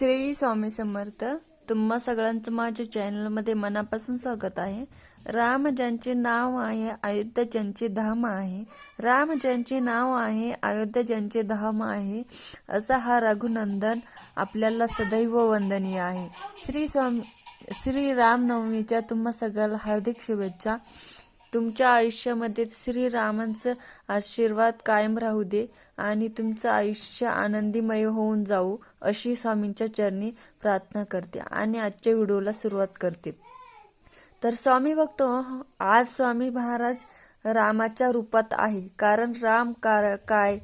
श्री स्वामी समर्थ तुम्हा सगळ्यांचं माझ्या चॅनलमध्ये मनापासून स्वागत आहे. राम ज्यांचे नाव आहे अयोध्या ज्यांचे धाम आहे. राम ज्यांचे नाव आहे अयोध्या ज्यांचे धाम आहे असा हा रघुनंदन आपल्याला सदैव वंदनीय आहे. श्री स्वामी श्री रामनवमीच्या तुम्हा सगळ्याला हार्दिक शुभेच्छा. तुमच्या आयुष्यामध्ये श्रीरामांचं आशीर्वाद कायम राहू दे. आणि तुमचं आयुष्य आनंदीमय होऊन जाऊ अशी स्वामींच्या चरणी प्रार्थना करते आणि आजच्या व्हिडिओला सुरुवात करते. तर स्वामी बघतो आज स्वामी महाराज रामाच्या रूपात आहे. कारण राम कार काय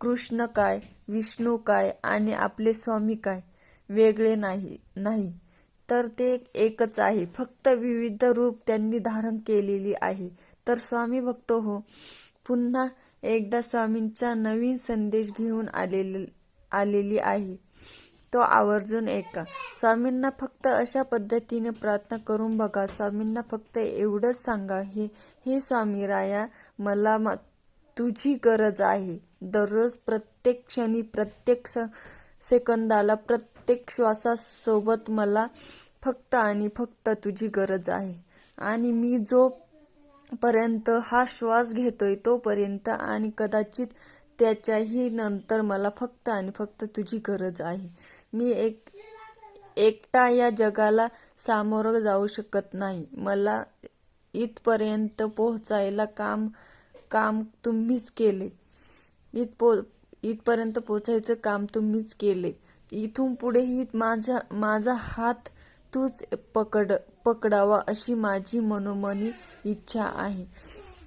कृष्ण काय विष्णू काय आणि आपले स्वामी काय वेगळे नाही नाही. तर ते एकच आहे. फक्त विविध रूप त्यांनी धारण केलेली आहे. तर स्वामी भक्त हो पुन्हा एकदा स्वामींचा नवीन संदेश घेऊन आलेले आलेली आहे. तो आवर्जून ऐका. स्वामींना फक्त अशा पद्धतीने प्रार्थना करून बघा. स्वामींना फक्त एवढंच सांगा हे हे स्वामी राया मला मा- तुझी गरज आहे. दररोज प्रत्येक क्षणी प्रत्येक स सेकंदाला प्रत्येक श्वासासोबत मला फक्त आणि फक्त तुझी गरज आहे. आणि मी जो पर्यंत हा श्वास घेतोय तोपर्यंत आणि कदाचित त्याच्याही नंतर मला फक्त आणि फक्त तुझी गरज आहे. मी एक एकटा या जगाला सामोरं जाऊ शकत नाही. मला इथपर्यंत पोहोचायला काम काम तुम्हीच केले. इथ पो इथपर्यंत पोचायचं काम तुम्हीच केले. इथून पुढेही माझा माझा हात तूच पकड पकडावा अशी माझी मनोमनी इच्छा आहे.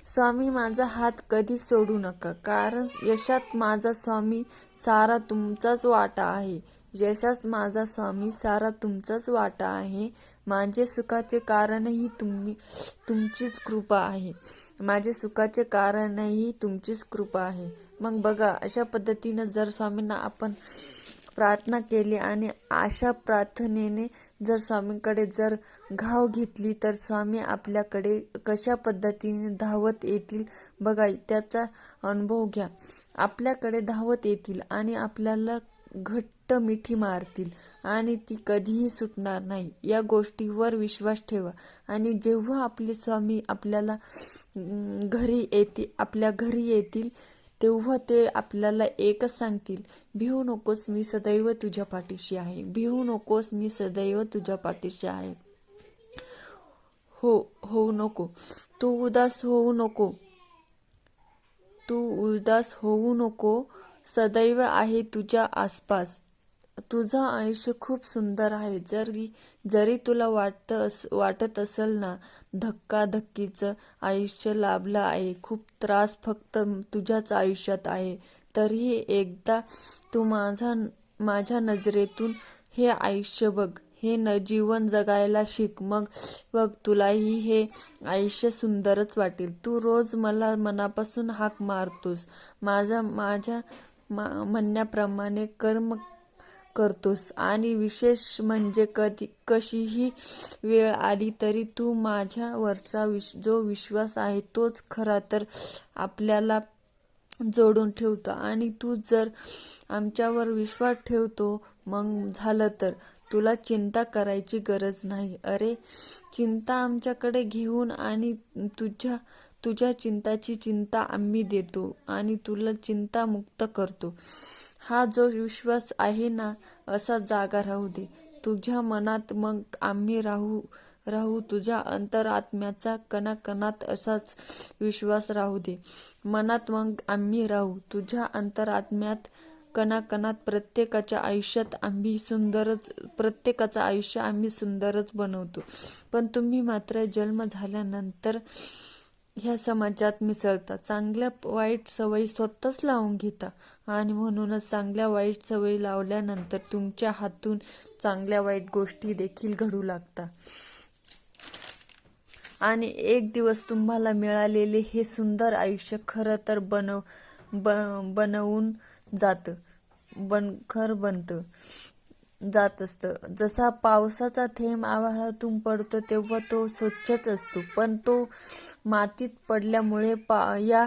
स्वामी माझा हात कधी सोडू नका कारण यशात माझा स्वामी सारा तुमचाच वाटा आहे. यशात माझा स्वामी सारा तुमचाच वाटा आहे. माझे सुखाचे कारणही तुम्ही तुमचीच कृपा आहे. माझे सुखाचे कारणही तुमचीच कृपा आहे. मग बघा अशा पद्धतीनं जर स्वामींना आपण प्रार्थना केली आणि अशा प्रार्थनेने जर स्वामींकडे जर घाव घेतली तर स्वामी आपल्याकडे कशा पद्धतीने धावत येतील? बघा त्याचा अनुभव घ्या. आपल्याकडे धावत येतील आणि आपल्याला घट्ट मिठी मारतील आणि ती कधीही सुटणार नाही. या गोष्टीवर विश्वास ठेवा. आणि जेव्हा आपले स्वामी आपल्याला घरी येतील आपल्या घरी येतील तेव्हा ते आपल्याला एकच सांगतील भिवू नकोस मी सदैव तुझ्या पाठीशी आहे. भिवू नकोस मी सदैव तुझ्या पाठीशी आहे. हो होऊ नको. तू उदास होऊ नको. तू उदास होऊ नको. सदैव आहे तुझ्या आसपास. तुझं आयुष्य खूप सुंदर आहे. जरी जरी तुला वाटतं अस वाटत असेल ना धक्काधक्कीचं आयुष्य लाभलं आहे. खूप त्रास फक्त तुझ्याच आयुष्यात आहे. तरीही एकदा तू माझा माझ्या नजरेतून हे आयुष्य बघ. हे न जीवन जगायला शिक. मग बघ तुलाही हे आयुष्य सुंदरच वाटेल. तू रोज मला मनापासून हाक मारतोस. माझा माझ्या मा म्हणण्याप्रमाणे कर्म करतोस. आणि विशेष म्हणजे कधी कशीही वेळ आली तरी तू माझ्यावरचा विश जो विश्वास आहे तोच खरा तर आपल्याला जोडून ठेवतो. आणि तू जर आमच्यावर विश्वास ठेवतो मग झालं तर. तुला चिंता करायची गरज नाही. अरे चिंता आमच्याकडे घेऊन आणि तुझ्या तुझ्या चिंताची चिंता आम्ही देतो आणि तुला चिंतामुक्त करतो. हा जो विश्वास आहे ना असा जागा राहू दे. तुझ्या मनात मग आम्ही राहू राहू. तुझ्या अंतरात्म्याचा कणाकणात असाच विश्वास राहू दे. मनात मग आम्ही राहू. तुझ्या अंतरात्म्यात कणाकणात प्रत्येकाच्या आयुष्यात आम्ही सुंदरच प्रत्येकाचं आयुष्य आम्ही सुंदरच बनवतो. पण तुम्ही मात्र जन्म झाल्यानंतर ह्या समाजात मिसळतात चांगल्या वाईट सवयी स्वतःच लावून घेता. आणि म्हणूनच चांगल्या वाईट सवयी लावल्यानंतर तुमच्या हातून चांगल्या वाईट गोष्टी देखील घडू लागतात आणि एक दिवस तुम्हाला मिळालेले हे सुंदर आयुष्य खरं तर बनव ब बनवून जातं. बनखर बनतं. जात असतं. जसा पावसाचा थेंब आभाळातून पडतो तेव्हा तो स्वच्छच असतो. पण तो मातीत पडल्यामुळे पा या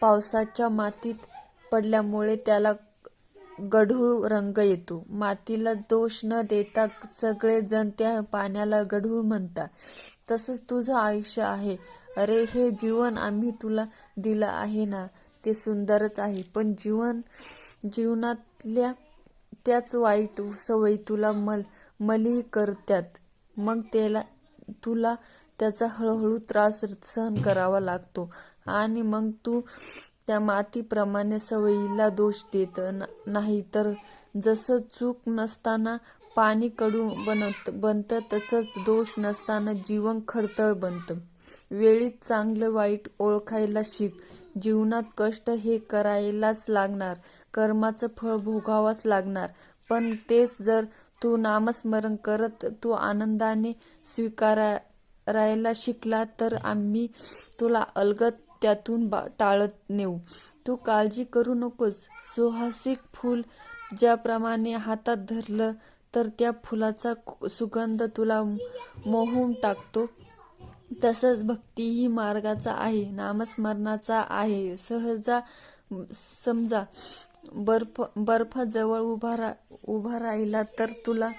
पावसाच्या मातीत पडल्यामुळे त्याला गढूळ रंग येतो. मातीला दोष न देता सगळेजण त्या पाण्याला गढूळ म्हणतात. तसंच तुझं आयुष्य आहे. अरे हे जीवन आम्ही तुला दिलं आहे ना ते सुंदरच आहे. पण जीवन जीवनातल्या त्याच वाईट सवयी तुला मल मली करतात मग त्याला तुला त्याचा हळूहळू त्रास सहन करावा लागतो. आणि मग तू त्या मातीप्रमाणे सवयीला दोष देत न- नाही तर जसं चूक नसताना पाणी कडू बनत बनतं तसंच दोष नसताना जीवन खडतळ बनतं. वेळीच चांगलं वाईट ओळखायला शिक. जीवनात कष्ट हे करायलाच लागणार. कर्माचं फळ भोगावंच लागणार. पण तेच जर तू नामस्मरण करत तू आनंदाने स्वीकारायला शिकला तर आम्ही तुला अलगत त्यातून बा- टाळत नेऊ. तू काळजी करू नकोस. सुहासिक फूल ज्याप्रमाणे हातात धरलं तर त्या फुलाचा सुगंध तुला मोहून टाकतो. तसंच भक्ती ही मार्गाचा आहे. नामस्मरणाचा आहे. सहजा समजा बर्फ बर्फाजवळ उभा रा उभा राहिला तर तुला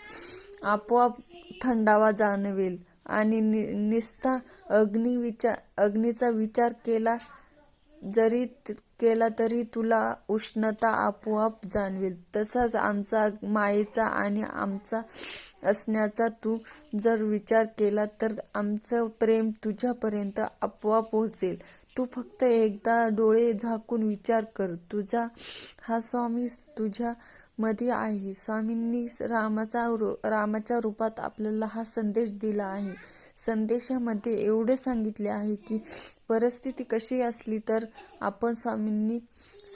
आपोआप थंडावा जाणवेल. आणि नि निस्ता अग्नी विचार अग्नीचा विचार केला जरी केला तरी तुला उष्णता आपोआप जाणवेल. तसाच आमचा मायेचा आणि आमचा असण्याचा तू जर विचार केला तर आमचं प्रेम तुझ्यापर्यंत आपोआप पोहोचेल. तू फक्त एकदा डोळे झाकून विचार कर तुझा हा स्वामी तुझ्या मध्ये आहे. स्वामींनी रामाचा रामाच्या रूपात आपल्याला हा संदेश दिला आहे. संदेशामध्ये एवढे सांगितले आहे की परिस्थिती कशी असली तर आपण स्वामींनी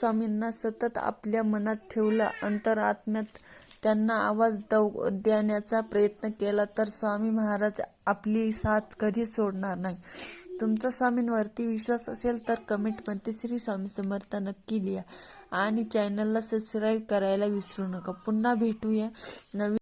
स्वामींना सतत आपल्या मनात ठेवला अंतरात्म्यात त्यांना आवाज दव देण्याचा प्रयत्न केला तर स्वामी महाराज आपली साथ कधी सोडणार नाही. तुमचा स्वामींवरती विश्वास असेल तर कमेंटमध्ये श्री स्वामी समर्थ नक्की लिहा. आणि चॅनलला सबस्क्राईब करायला विसरू नका. पुन्हा भेटूया नवीन